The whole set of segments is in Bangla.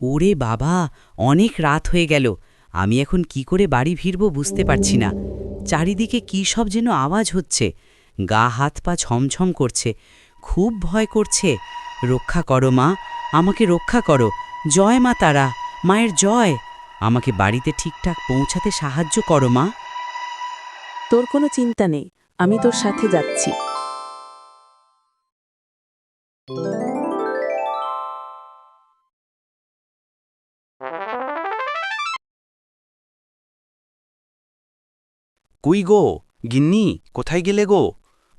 ওরে বাবা, অনেক রাত হয়ে গেল। আমি এখন কি করে বাড়ি ফিরব বুঝতে পারছি না। চারিদিকে কী সব যেন আওয়াজ হচ্ছে। গা হাত পা ছমছম করছে। খুব ভয় করছে। রক্ষা করো মা, আমাকে রক্ষা করো। জয় মা তারা, মায়ের জয়। আমাকে বাড়িতে ঠিকঠাক পৌঁছাতে সাহায্য করো মা। তোর কোনো চিন্তা নেই, আমি তোর সাথে যাচ্ছি। কুই গো গিন্নি কোথায় গেলে গো?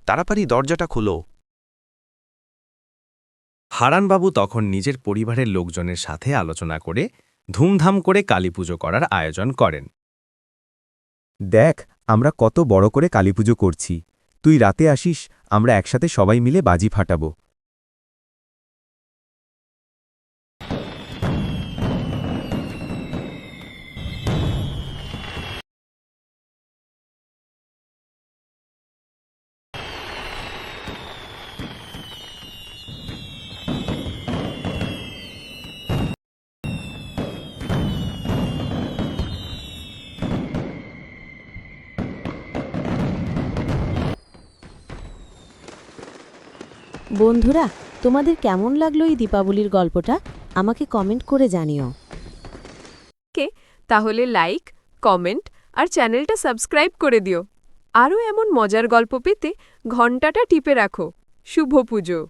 তাড়াতাড়ি দরজাটা খুলো। হারানবাবু তখন নিজের পরিবারের লোকজনের সাথে আলোচনা করে ধুমধাম করে কালীপুজো করার আয়োজন করেন। দেখ আমরা কত বড় করে কালীপুজো করছি। তুই রাতে আসিস আমরা একসাথে সবাই মিলে বাজি ফাটাবো। বন্ধুরা, তোমাদের কেমন লাগল এই দীপাবলির গল্পটা? আমাকে কমেন্ট করে জানিও। কে? তাহলে লাইক কমেন্ট আর চ্যানেলটা সাবস্ক্রাইব করে দিও। আরও এমন মজার গল্প পেতে ঘন্টাটা টিপে রাখো। শুভ পুজো।